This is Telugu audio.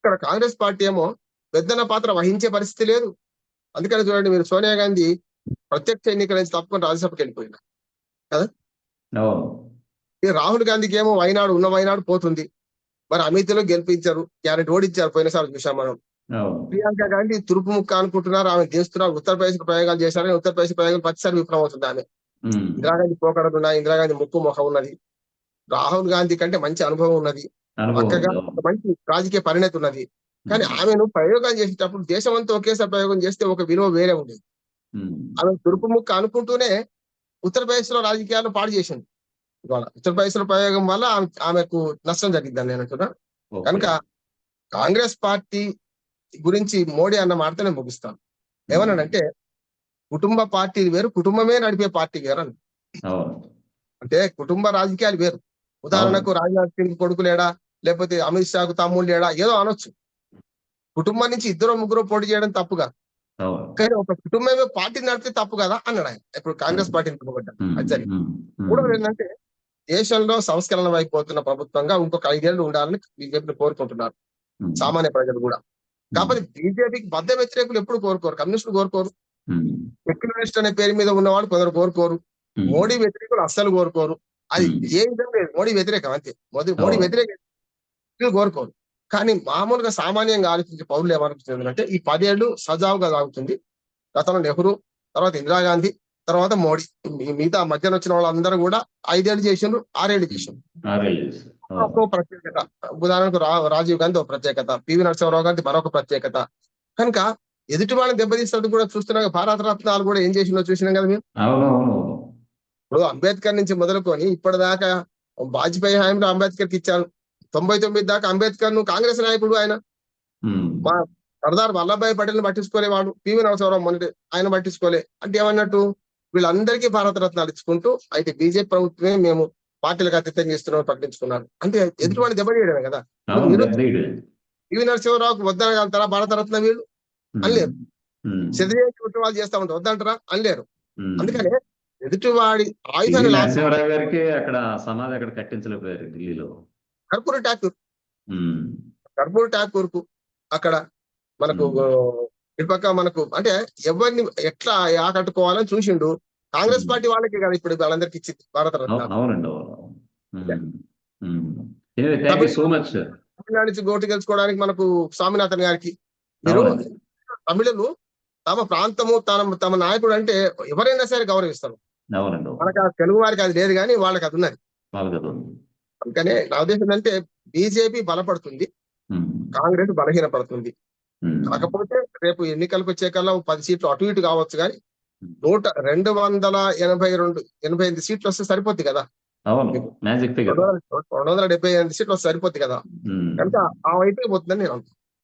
ఇక్కడ కాంగ్రెస్ పార్టీ ఏమో పెద్దన పాత్ర వహించే పరిస్థితి లేదు. అందుకని చూడండి మీరు సోనియా గాంధీ ప్రత్యక్ష ఎన్నికల నుంచి తప్పుకొని రాజ్యసభకి వెళ్ళిపోయింది అవును ఈ రాహుల్ గాంధీకి ఏమో వైనాడు ఉన్న వైనాడు పోతుంది. మరి అమిత్లో గెలిపించారు గ్యారెంటీ ఓడించారు పోయినసారి చూసాం మనం. ప్రియాంక గాంధీ తురుపు ముక్క అనుకుంటున్నారు ఆమె చేస్తున్నారు ఉత్తరప్రదేశ్ ప్రయోగాలు చేశారని ఉత్తరప్రదేశ్ ప్రయోగాలు ప్రతిసారి విఫలం అవుతుంది ఆమె. ఇందిరాగాంధీ పోకడలు ఉన్నాయి ఇందిరాగాంధీ ముక్కు ముఖం ఉన్నది. రాహుల్ గాంధీ కంటే మంచి అనుభవం ఉన్నది. మంచి రాజకీయ పరిణతి ఉన్నది. కానీ ఆమెను ప్రయోగాలు చేసేటప్పుడు దేశం అంతా ఒకేసారి ప్రయోగం చేస్తే ఒక విలువ వేరే ఉండేది. ఆమె తురుపు ముక్క అనుకుంటూనే ఉత్తరప్రదేశ్లో రాజకీయాలు పాడు చేసింది. ఇవాళ ఉత్తరప్రదేశ్లో ప్రయోగం వల్ల ఆమె- ఆమెకు నష్టం జరిగిందని నేను అంటున్నా. కనుక కాంగ్రెస్ పార్టీ గురించి మోడీ అన్న మాటతో నేను ముగిస్తాను ఏమన్నాడంటే కుటుంబ పార్టీ వేరు కుటుంబమే నడిపే పార్టీ వేరు అని అంటే కుటుంబ రాజకీయాలు వేరు. ఉదాహరణకు రాజ్నాథ్ సింగ్ కొడుకు లేడా లేకపోతే అమిత్ షాకు తమ్ముడు లేడా ఏదో అనొచ్చు. కుటుంబం నుంచి ఇద్దరు ముగ్గురు పోటీ చేయడం తప్పుగా కానీ ఒక కుటుంబమే పార్టీ నడిపితే తప్పు కదా? అన్నాడు ఆయన. ఇప్పుడు కాంగ్రెస్ పార్టీని ఉమ్. అది జరిగింది. మూడవది ఏంటంటే దేశంలో సంస్కరణ అయిపోతున్న ప్రభుత్వంగా ఇంకొక ఐదేళ్ళు ఉండాలని బీజేపీ కోరుకుంటున్నారు. సామాన్య ప్రజలు కూడా. కాకపోతే బీజేపీకి బద్ద వ్యతిరేకులు ఎప్పుడు కోరుకోరు. కమ్యూనిస్టులు కోరుకోరు. సెక్యులరిస్ట్ అనే పేరు మీద ఉన్నవాళ్ళు కొందరు కోరుకోరు. మోడీ వ్యతిరేకులు అస్సలు కోరుకోరు. అది. ఏ విధంగా లేదు. మోడీ వ్యతిరేకం అంతే. మోదీ మోడీ. వ్యతిరేక కోరుకోరు. కానీ మామూలుగా సామాన్యంగా ఆలోచించే పౌరులు ఏమనిపిస్తుంది అంటే ఈ పదేళ్ళు సజావుగా సాగుతుంది. గతంలో నెహ్రూ తర్వాత ఇందిరాగాంధీ తర్వాత మోడీ. మిగతా మధ్యన వచ్చిన వాళ్ళందరూ కూడా ఐదేళ్ళు చేసిండ్రు ఆరేళ్ళు చేసిండ్రు. ఒక్కో ప్రత్యేకత. ఉదాహరణకు రాజీవ్ గాంధీ ఒక ప్రత్యేకత పివి నరసింహారావు గాంధీ మరొక ప్రత్యేకత. కనుక ఎదుటి వాళ్ళని దెబ్బతీస్తుంది కూడా చూస్తున్నాం. భారత రత్నాలు కూడా ఏం చేసిందో చూసినాం కదా మేము. ఇప్పుడు అంబేద్కర్ నుంచి మొదలుకొని ఇప్పటిదాకా వాజ్పేయి హయాంలో అంబేద్కర్కి ఇచ్చారు. తొంభై తొమ్మిది దాకా అంబేద్కర్ను కాంగ్రెస్ నాయకుడు ఆయన. మా సర్దార్ వల్లభాయ్ పటేల్ పట్టించుకోలేవాడు పివి నరసింహారావు మొన్నటి ఆయన పట్టించుకోలే. అంటే ఏమన్నట్టు వీళ్ళందరికీ భారత రత్నాలు ఇచ్చుకుంటూ అయితే బీజేపీ ప్రభుత్వమే మేము పార్టీలకు అతీతం చేస్తున్నాం ప్రకటించుకున్నారు. అంటే ఎదుటివాడిని దెబ్బతీయడమే కదా. పివి నరసింహారావుకు వద్దనగలుగుతారా భారత రత్న వీళ్ళు. అనలేరు. చదివేసి ఉద్యమాలు చేస్తా ఉంటారు. వద్దంటారా? అనలేరు. అందుకనే ఎదుటివాడి ఆయుధాన్ని నరసింహారావు గారికి అక్కడ సమాధి అక్కడ కట్టించలేకపోయారు ఢిల్లీలో. కర్పూర ఠాకూర్. కర్పూర్ ఠాకూర్కు అక్కడ మనకు. ఇటుపక్క మనకు అంటే ఎవరిని ఎట్లా ఆకట్టుకోవాలని చూసిండు. కాంగ్రెస్. పార్టీ వాళ్ళకి కదా ఇప్పుడు వాళ్ళందరికి ఇచ్చింది భారత తమిళనాడు నుంచి గోటు గెలుచుకోవడానికి మనకు స్వామినాథన్ గారికి మీరు. తమిళులు తమ ప్రాంతము తమ తమ నాయకుడు అంటే ఎవరైనా సరే గౌరవిస్తారు. అవునండి అవును. మనకు ఆ తెలుగు వారికి అది లేదు కానీ వాళ్ళకి అది ఉన్నది. అందుకనే నా ఉద్దేశం ఏంటంటే బీజేపీ బలపడుతుంది. కాంగ్రెస్ బలహీనపడుతుంది ఉమ్. కాకపోతే రేపు ఎన్నికలకు వచ్చే కల్లా పది సీట్లు అటు ఇటు కావచ్చు కానీ. నూట రెండు వందల ఎనభై రెండు ఎనభై ఎనిమిది సీట్లు వస్తే సరిపోద్ది కదా రెండు వందల డెబ్బై ఎనిమిది సీట్లు వస్తే సరిపోద్ది కదా కనుక ఆ వైపే పోతుందని నేను